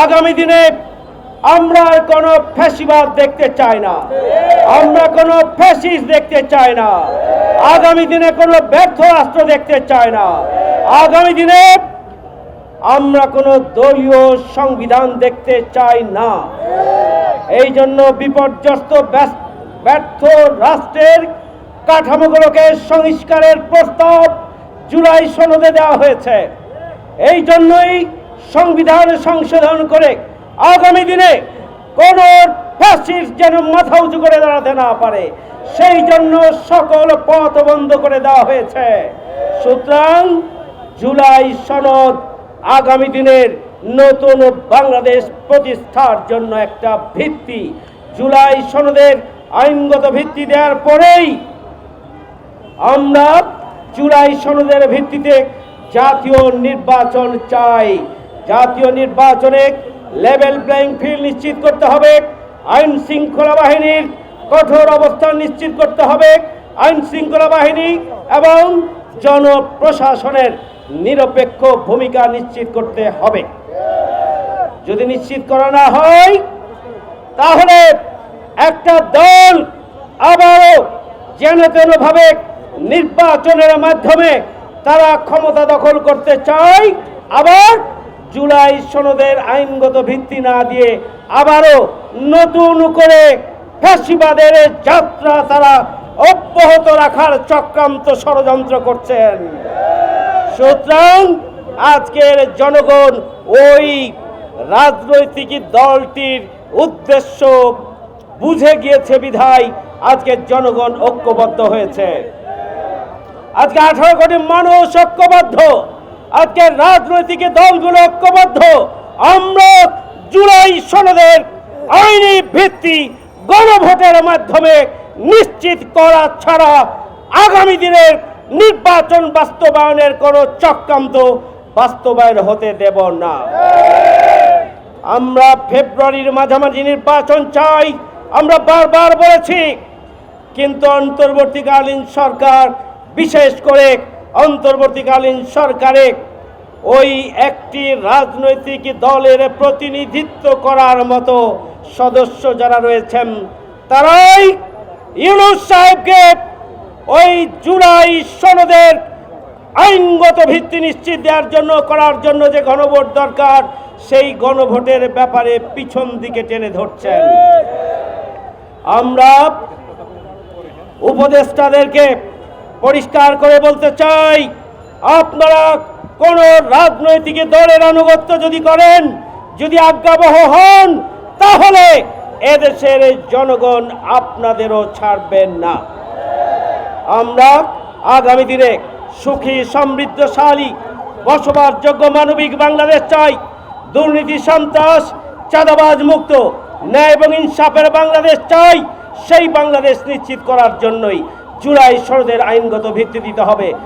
আগামী দিনে আমরা কোনো ফ্যাসিবাদ দেখতে চাই না। আমরা কোনো ফ্যাসিস্ট দেখতে চাই না। আগামী দিনে কোনো ব্যর্থ রাষ্ট্র দেখতে চাই না। আগামী দিনে আমরা কোনো দলীয় সংবিধান দেখতে চাই না। এই জন্য বিপর্যস্ত ব্যর্থ রাষ্ট্রের কাঠামোগুলোকে সংস্কারের প্রস্তাব জুলাই সনদে দেওয়া হয়েছে। এই জন্যই সংবিধান সংশোধন করে আগামী দিনে কোন ফ্যাসিস্ট যেন মাথা উঁচু করে দাঁড়াতে না পারে, সেই জন্য সকল পথ বন্ধ করে দেওয়া হয়েছে। সুতরাং জুলাই সনদ আগামী দিনের নতুন বাংলাদেশ প্রতিষ্ঠার জন্য একটা ভিত্তি। জুলাই সনদের আইনগত ভিত্তি দেওয়ার পরেই আমরা জুলাই সনদের ভিত্তিতে জাতীয় নির্বাচন চাই। জাতীয় নির্বাচনে লেভেল প্লেইং ফিল্ড নিশ্চিত করতে হবে। আইন শৃঙ্খলা বাহিনীর কঠোর অবস্থান নিশ্চিত করতে হবে। আইন শৃঙ্খলা বাহিনী এবং জনপ্রশাসনের নিরপেক্ষ ভূমিকা নিশ্চিত করতে হবে। যদি নিশ্চিত করা না হয়, তাহলে একটা দল আবারও যেন তেনভাবে নির্বাচনের মাধ্যমে তারা ক্ষমতা দখল করতে চায়, আবার জুলাই সনদের আইনগত ভিত্তি না দিয়ে আবারও নতুন করে ফ্যাসিবাদের যাত্রা তারা অব্যাহত রাখার চক্রান্ত ষড়যন্ত্র করছেন। সুতরাং আজকের জনগণ ওই রাজনৈতিক দলটির উদ্দেশ্য বুঝে গিয়েছে বিধায় আজকে জনগণ ঐক্যবদ্ধ হয়েছে। আজকে আঠারো কোটি মানুষ ঐক্যবদ্ধ। আজকে রাজনৈতিক দলগুলো ঐক্যবদ্ধ। আমরা জুলাই সনদের আইনি ভিত্তি গণভোটের মাধ্যমে নিশ্চিত করা ছাড়া আগামী দিনের নির্বাচন বাস্তবায়নের কোনো চক্রান্ত বাস্তবায়ন হতে দেব না। আমরা ফেব্রুয়ারির মাঝামাঝি নির্বাচন চাই, আমরা বারবার বলেছি, কিন্তু অন্তর্বর্তীকালীন সরকার বিশেষ করে অন্তর্বর্তীকালীন সরকারে ওই একটি রাজনৈতিক দলের প্রতিনিধিত্ব করার মতো সদস্য যারা রয়েছেন, তারাই ইউনুস সাহেবকে ওই জুলাই সনদের আইনগত ভিত্তি নিশ্চিত দেওয়ার জন্য, করার জন্য যে গণভোট দরকার, সেই গণভোটের ব্যাপারে পিছন দিকে টেনে ধরছেন। আমরা উপদেষ্টাদেরকে পরিষ্কার করে বলতে চাই, আপনারা কোন রাজনৈতিক দলের আনুগত্য যদি করেন, যদি আজ্ঞাবহ হন, তাহলে এদেশের জনগণ আপনাদেরও ছাড়বেন না। আমরা আগামী দিনে সুখী, সমৃদ্ধশালী, বসবাসযোগ্য মানবিক বাংলাদেশ চাই। দুর্নীতি, সন্ত্রাস, চাঁদাবাজ মুক্ত, ন্যায় এবং ইনসাফের বাংলাদেশ চাই। সেই বাংলাদেশ নিশ্চিত করার জন্যই জুলাই শরদের আইনগত ভিত্তি দিতে হবে।